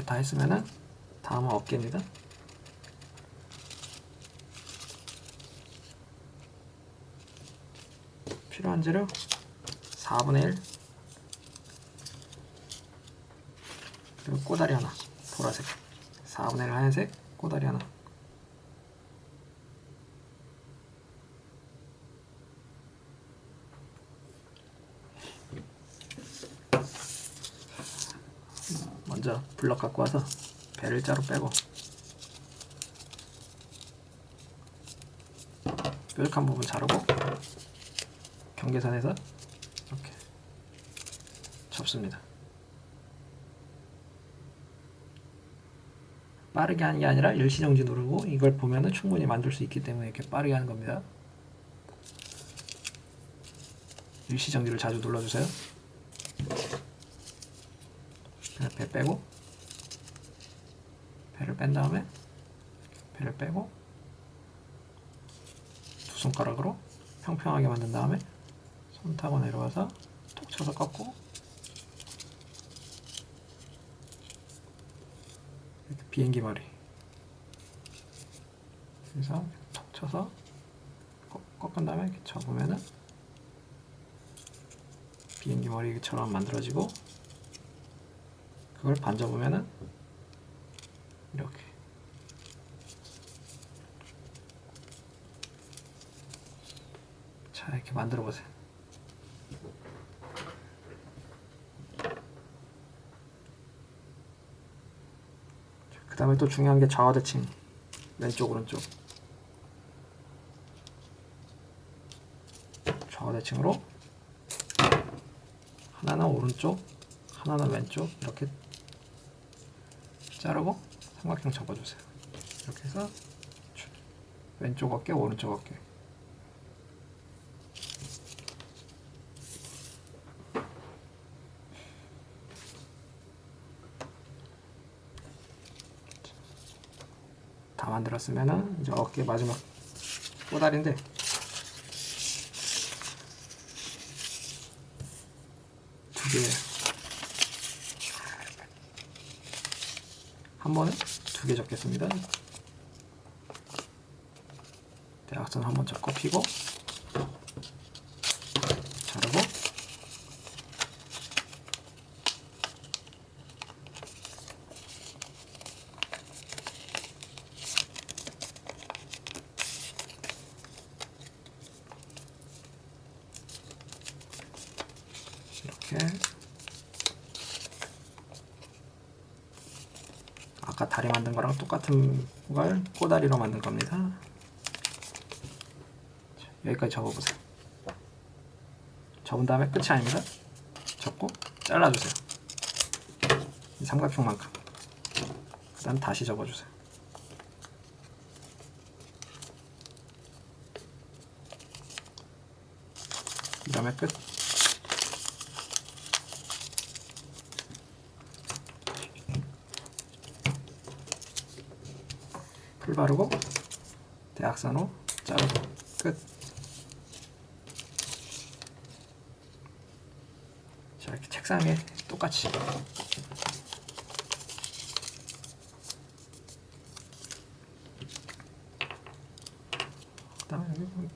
이렇게 다 했으면은 다음은 어깨입니다. 필요한 재료? 4분의 1 그리고 꼬다리 하나 보라색. 4분의 1 하얀색 꼬다리 하나 먼저 블럭 갖고 와서 배를 짜로 빼고 뾰족한 부분 자르고 경계선에서 이렇게 접습니다. 빠르게 하는 게 아니라 일시정지 누르고 이걸 보면은 충분히 만들 수 있기 때문에 이렇게 빠르게 하는 겁니다. 일시정지를 자주 눌러주세요. 그냥 배 빼고 배를 뺀 다음에 배를 빼고 두 손가락으로 평평하게 만든 다음에 손 타고 내려와서 톡 쳐서 꺾고 이렇게 비행기 머리. 그래서 톡 쳐서 꺾- 꺾은 다음에 이렇게 접으면은 비행기 머리처럼 만들어지고 그걸 반접으면은 이렇게. 자 이렇게 만들어 보세요. 그 다음에 또 중요한 게 좌우 대칭 왼쪽 오른쪽. 좌우 대칭으로 하나는 오른쪽 하나는 왼쪽. 이렇게 자르고 삼각형 접어주세요. 이렇게 해서 주- 왼쪽 어깨 오른쪽 어깨 다 만들었으면은 이제 어깨 마지막 꼬다리인데 두 개. 한 번에 두개 적겠습니다. 대각선 한번 잡고 피고 이렇게 아까 다리 만든 거랑 똑같은 걸 꼬다리로 만든 겁니다. 자, 여기까지 접어보세요. 접은 다음에 끝이 아닙니다. 접고 잘라주세요. 이 삼각형만큼. 그 다음 다시 접어주세요. 이러면 끝. 풀 바르고 대각선으로 자르고 끝. 자 이렇게 책상에 똑같이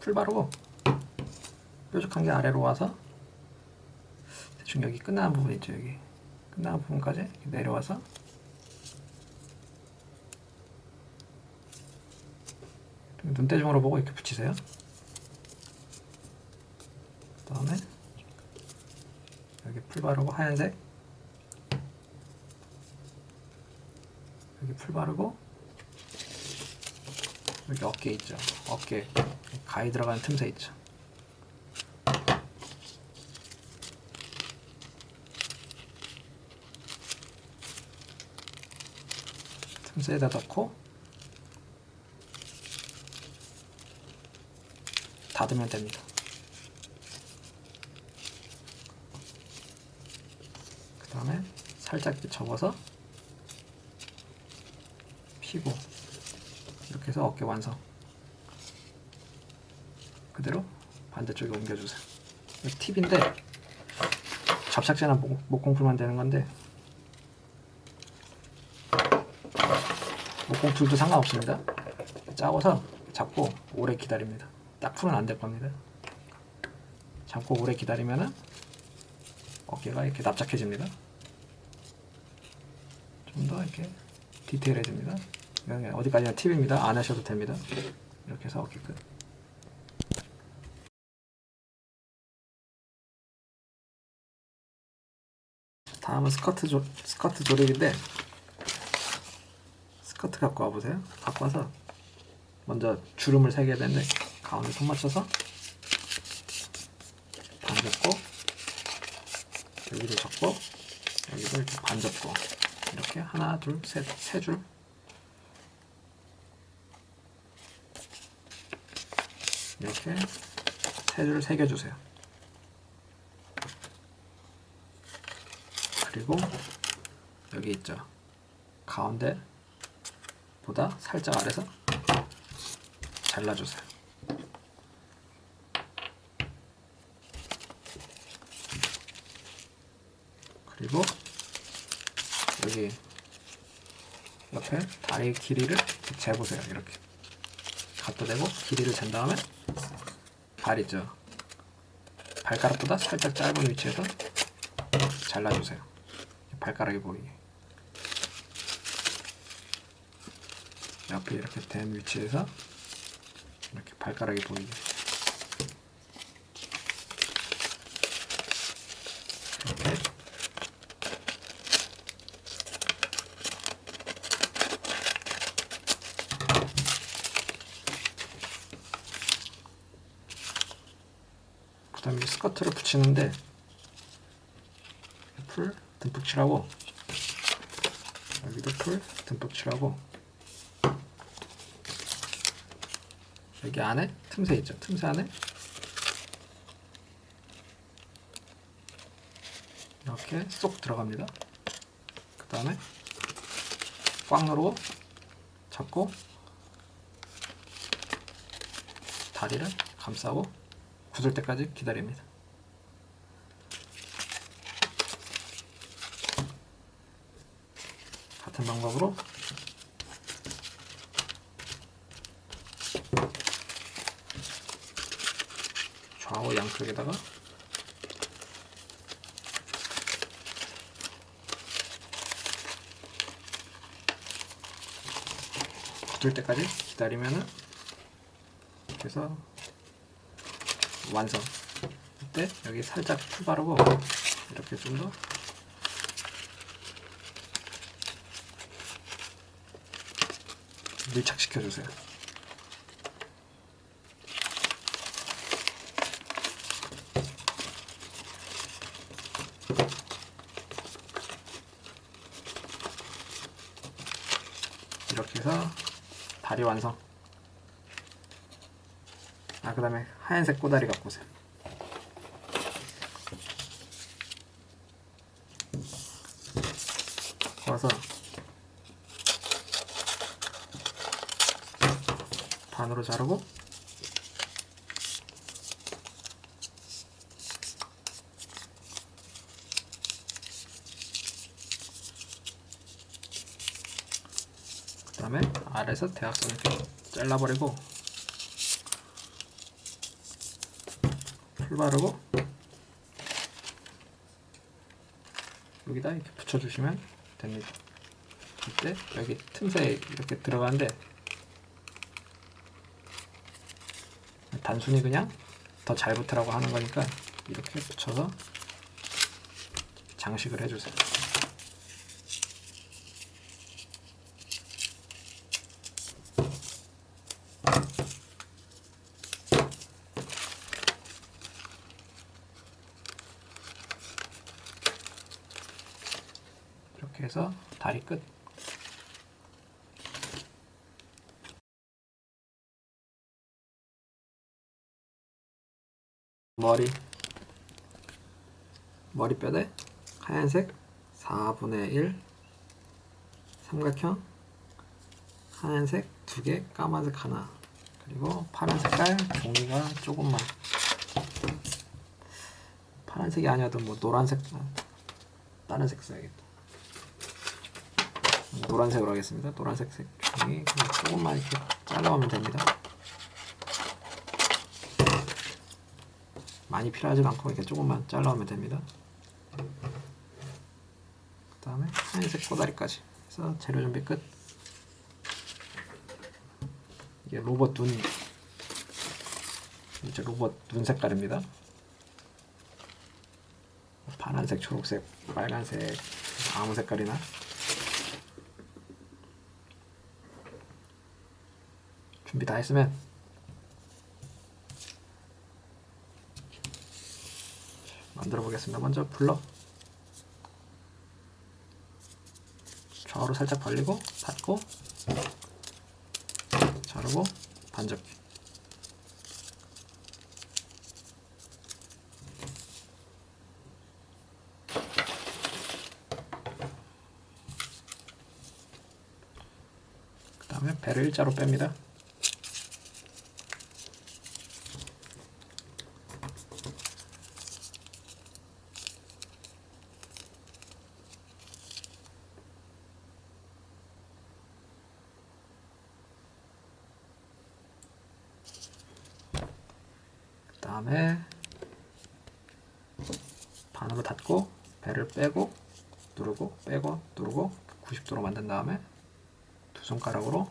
풀 바르고 뾰족한 게 아래로 와서 대충 여기 끝나는 부분 있죠 여기 끝나는 부분까지 내려와서 눈대중으로 보고 이렇게 붙이세요. 그 다음에 여기 풀 바르고 하얀색 여기 풀 바르고 여기 어깨 있죠. 어깨 가위 들어가는 틈새 있죠. 틈새에다 넣고 닫으면 됩니다. 그 다음에 살짝 이렇게 접어서 피고 이렇게 해서 어깨 완성. 그대로 반대쪽에 옮겨주세요. 팁인데 목, 목공풀만 되는 건데 목공풀도 상관없습니다. 짜고서 잡고 오래 기다립니다. 딱 풀은 안 될 겁니다. 잡고 오래 기다리면은 어깨가 이렇게 납작해집니다. 좀 더 이렇게 디테일해집니다. 어디까지나 팁입니다. 안 하셔도 됩니다. 이렇게 해서 어깨 끝. 다음은 스커트 조, 스커트 조립인데 스커트 갖고 와보세요. 갖고 와서 먼저 주름을 새겨야 되는데 가운데 손 맞춰서 반 접고 여기도 접고 이렇게 반 접고 이렇게 하나 둘셋세 줄. 이렇게 세 줄을 새겨주세요. 그리고 여기 있죠. 가운데 보다 살짝 아래서 잘라주세요. 그리고 여기 옆에 다리 길이를 재보세요. 이렇게 갖다 대고 길이를 잰 다음에 발 있죠. 발가락보다 살짝 짧은 위치에서 잘라주세요. 발가락이 보이게. 옆에 이렇게 된 위치에서 이렇게 발가락이 보이게. 그 다음에 스커트를 붙이는데 풀 듬뿍 칠하고 여기도 풀 듬뿍 칠하고 여기 안에 틈새 있죠? 틈새 안에 이렇게 쏙 들어갑니다. 그 다음에 꽉 누르고 잡고 다리를 감싸고 굳을 때까지 기다립니다. 같은 방법으로 좌우 양쪽에다가 굳을 때까지 기다리면은 이렇게 해서 완성 이때 여기 살짝 풀 바르고 이렇게 좀 더 밀착시켜 주세요. 이렇게 해서 다리 완성. 아, 그 다음에 하얀색 꼬다리 갖고 오세요. 와서 반으로 자르고 그 다음에 아래에서 대각선 이렇게 잘라버리고 풀 바르고 여기다 이렇게 붙여주시면 됩니다. 이때 여기 틈새 이렇게 들어가는데 단순히 그냥 더 잘 붙으라고 하는 거니까 이렇게 붙여서 장식을 해주세요. 이렇게 해서 다리 끝 머리 머리뼈대 하얀색 4분의 1 삼각형 하얀색 두 개 까만색 하나 그리고 파란 색깔 종이가 조금만 파란색이 아니어도 뭐 노란색 아, 다른 색 써야겠다. 노란색으로 하겠습니다. 노란색 색 종이 조금만 이렇게 잘라오면 됩니다. 많이 필요하지 않고 이렇게 조금만 잘라오면 됩니다. 그 다음에 하얀색 꼬다리까지 해서 재료 준비 끝. 이게 로봇 눈. 이제 로봇 눈 색깔입니다. 파란색, 초록색, 빨간색 아무 색깔이나. 준비 다 했으면. 만들어 보겠습니다. 먼저 불러. 좌우로 살짝 벌리고 닫고 자르고 반접기 그 다음에 배를 일자로 뺍니다. 다음에 반으로 닫고 배를 빼고 누르고 빼고 누르고 90도로 만든 다음에 두 손가락으로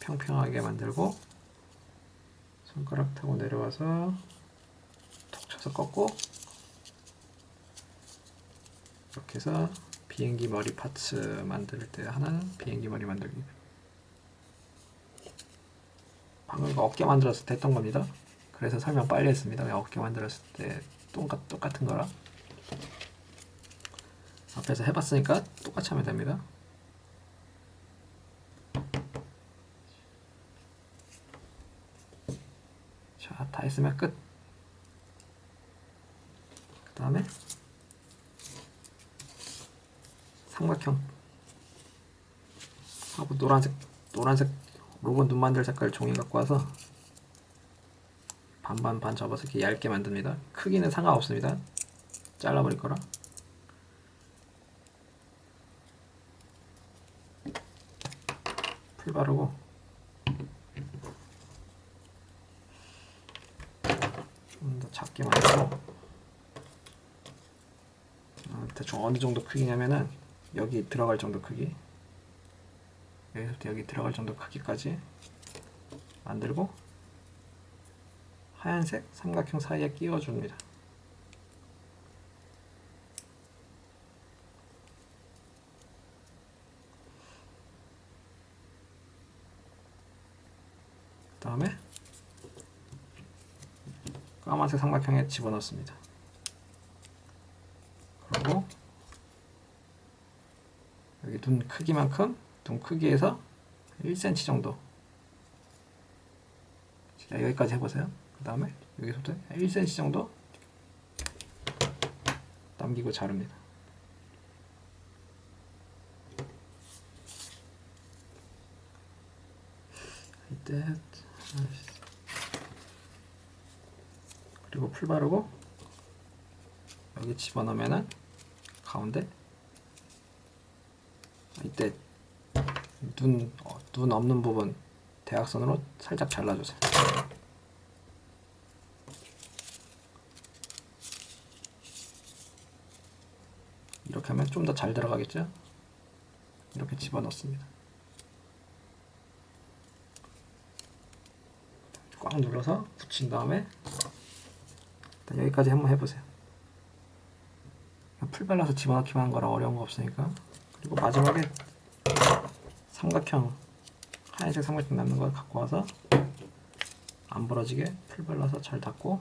평평하게 만들고 손가락 타고 내려와서 톡 쳐서 꺾고 이렇게 해서 비행기 머리 파츠 만들 때 하나는 비행기 머리 만들기. 방금 어깨 때 했던 겁니다 그래서 설명 빨리 했습니다 어깨 만들었을 때 똑같, 똑같은 거라 앞에서 해봤으니까 똑같이 하면 됩니다 자, 다 했으면 끝. 그 다음에 삼각형 하고 노란색 노란색 로봇 눈 만들 색깔 종이 갖고 와서 반반 반 접어서 이렇게 얇게 만듭니다. 크기는 상관없습니다. 잘라버릴 거라. 풀 바르고 좀 더 작게 만들고 어, 대충 어느 정도 크기냐면은 여기 들어갈 정도 크기 여기서부터 여기 들어갈 정도 크기까지 만들고 하얀색 삼각형 사이에 끼워줍니다. 그 다음에 까만색 삼각형에 집어넣습니다. 그리고 여기 눈 크기만큼 눈 크기에서 1cm 정도 자, 여기까지 해보세요. 그 다음에 여기서부터 1cm 정도 남기고 자릅니다. 그리고 풀 바르고 여기 집어넣으면은 가운데 이때 눈, 어, 눈 없는 부분 대각선으로 살짝 잘라주세요. 좀 더 잘 들어가겠죠? 이렇게 집어넣습니다. 꽉 눌러서 붙인 다음에 여기까지 한번 해보세요. 풀 발라서 집어넣기만 한 거라 어려운 거 없으니까. 그리고 마지막에 삼각형 하얀색 삼각형 남는 걸 갖고 와서 안 부러지게 풀 발라서 잘 닦고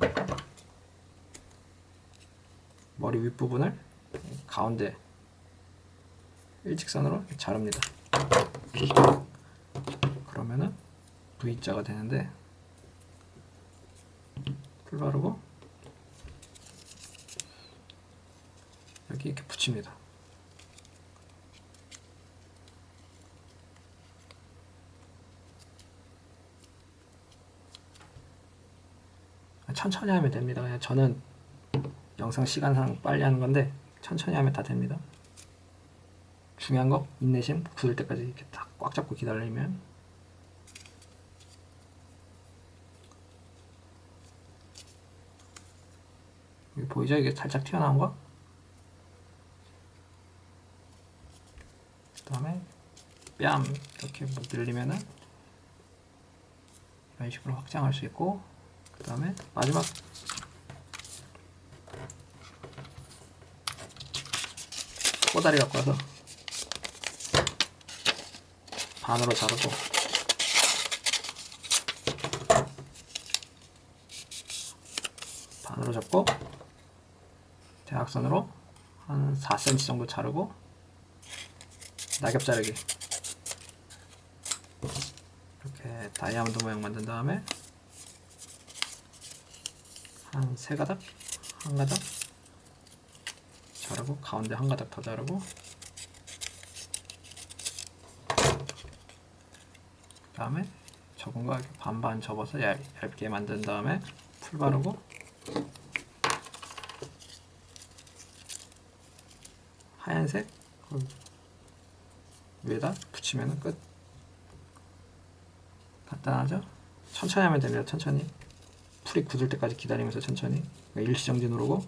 머리 윗부분을 가운데 일직선으로 자릅니다. 그러면은 V자가 되는데 풀 바르고 여기 이렇게 붙입니다. 천천히 하면 됩니다. 그냥 저는 영상 시간상 빨리 하는 건데 천천히 하면 다 됩니다. 중요한 거? 인내심? 굳을 때까지 이렇게 딱 꽉 잡고 기다리면. 여기 보이죠? 이게 살짝 튀어나온 거? 그 다음에 뺨 이렇게 뭐 늘리면은 이런 식으로 확장할 수 있고 그 다음에 마지막. 꼬다리 갖고 와서 반으로 자르고. 반으로 잡고 대각선으로 한 4cm 정도 자르고 낙엽 자르기. 이렇게 다이아몬드 모양 만든 다음에 한 세 가닥 한 가닥 자르고 가운데 한 가닥 더 자르고 다음에 접은 거 이렇게 반반 접어서 얇, 얇게 만든 다음에 풀 바르고. 하얀색? 그 위에다 붙이면 끝. 간단하죠? 천천히 하면 됩니다. 천천히. 풀이 굳을 때까지 기다리면서 천천히. 그러니까 일시정지 누르고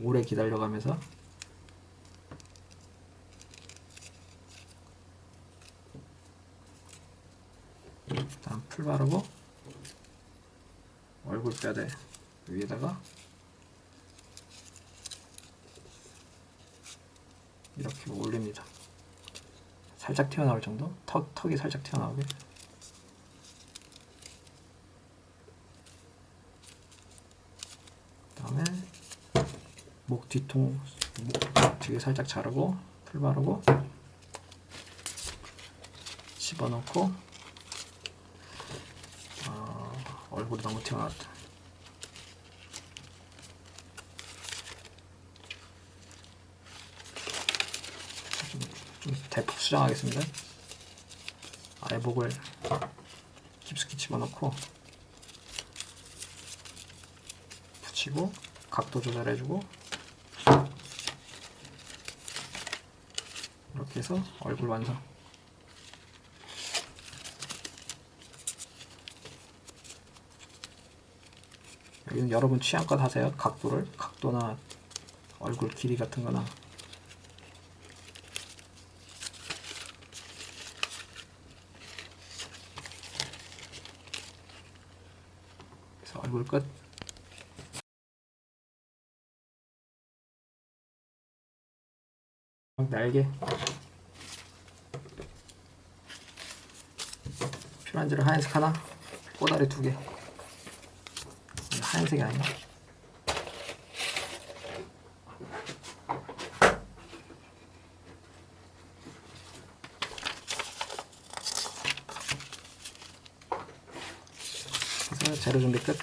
오래 기다려가면서 다음 풀 바르고 얼굴 뼈대 위에다가 이렇게 올립니다. 살짝 튀어나올 정도? 턱, 턱이 살짝 튀어나오게. 그 다음에 목 뒤통 목 뒤에 살짝 자르고 풀 바르고 집어넣고 어, 얼굴이 너무 튀어나왔다. 좀, 좀 대폭 수정하겠습니다. 아예 목을 깊숙이 집어넣고 붙이고 각도 조절해주고 이렇게 해서 얼굴 완성. 여러분 취향껏 하세요. 각도를. 각도나 얼굴 길이 같은 거나. 그래서 얼굴 끝. 날개. 피란지를 하얀색 하나. 꼬다리 두개 하얀색이 아니야. 그래서 재료 준비 끝.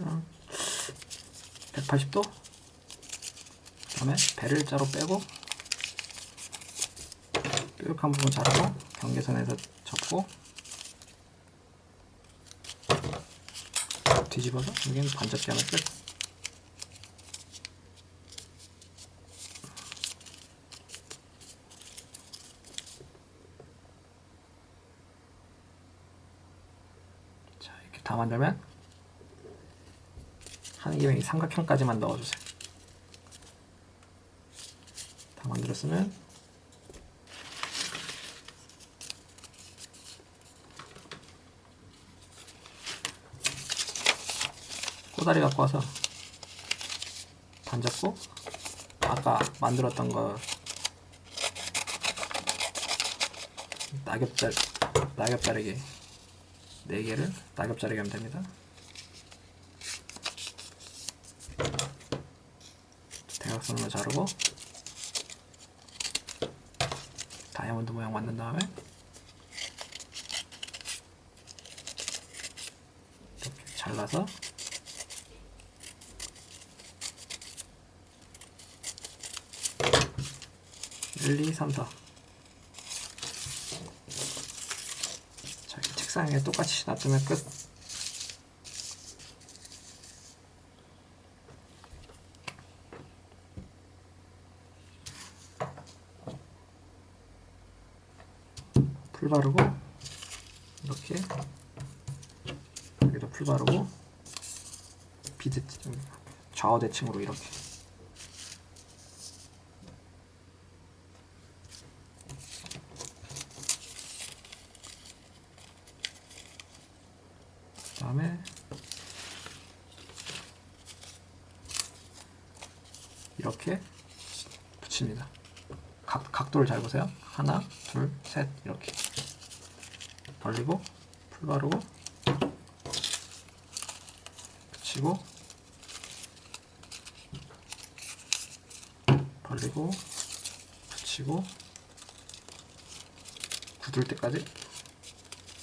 어, 180도? 그다음에 배를 자로 빼고 뾰족한 부분 자르고 경계선에서 접고 뒤집어서 여기는 반접기 하면 끝 자, 이렇게 다 만들면 하는 김에 이 삼각형까지만 넣어주세요. 다 만들었으면 꼬다리 갖고 와서 반 잡고 아까 만들었던 거 낙엽자 낙엽 자르기 4개를 낙엽 자르기 하면 됩니다. 대각선으로 자르고 다이아몬드 모양 만든 다음에 이렇게 잘라서 1, 2, 3, 4. 자, 이 책상에 똑같이 놔두면 끝. 풀 바르고 이렇게 여기도 풀 바르고 비드 좌우 대칭으로 이렇게 보세요. 하나, 둘, 셋 이렇게 벌리고 풀 바르고 붙이고 벌리고 붙이고 굳을 때까지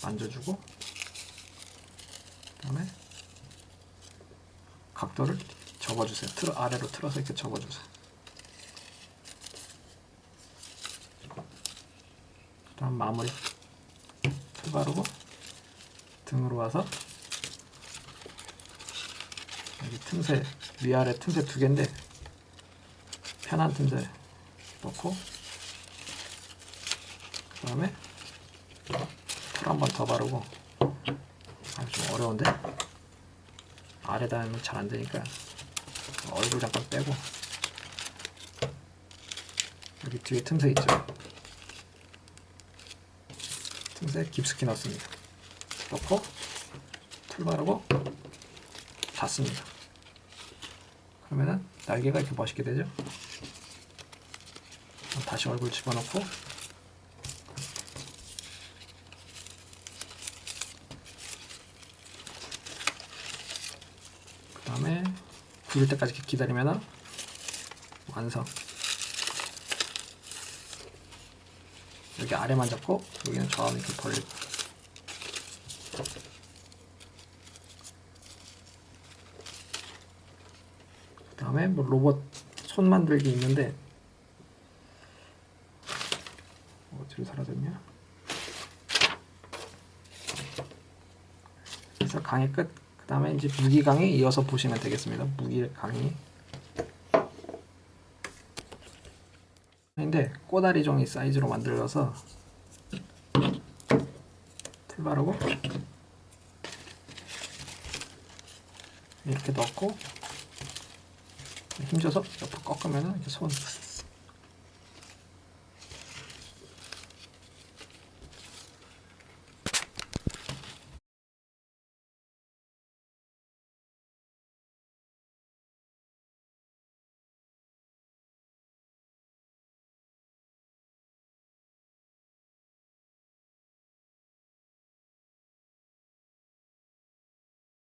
만져주고 그다음에 각도를 접어주세요. 틀어 아래로 틀어서 이렇게 접어주세요. 그다음 마무리. 풀 바르고 등으로 와서 여기 틈새 위아래 틈새 두 개인데 편한 틈새 넣고 그 다음에 풀 한 번 더 바르고. 아, 좀 어려운데? 아래다 하면 잘 안 되니까 얼굴 잠깐 빼고 여기 뒤에 틈새 있죠 틈새 깊숙이 넣습니다. 넣고 풀 바르고 닫습니다. 그러면은 날개가 이렇게 멋있게 되죠? 다시 얼굴 집어넣고 그 다음에 굳을 때까지 기다리면 완성 여기 아래만 잡고 여기는 좌우로 이렇게 벌리고 그 다음에 뭐 로봇 손 만들기 있는데 어디로 사라졌냐 그래서 강의 끝. 그 다음에 이제 무기 강의 이어서 보시면 되겠습니다. 무기 강의. 근데 꼬다리 종이 사이즈로 만들어서 풀 바르고 이렇게 넣고 힘줘서 옆으로 꺾으면 이렇게 손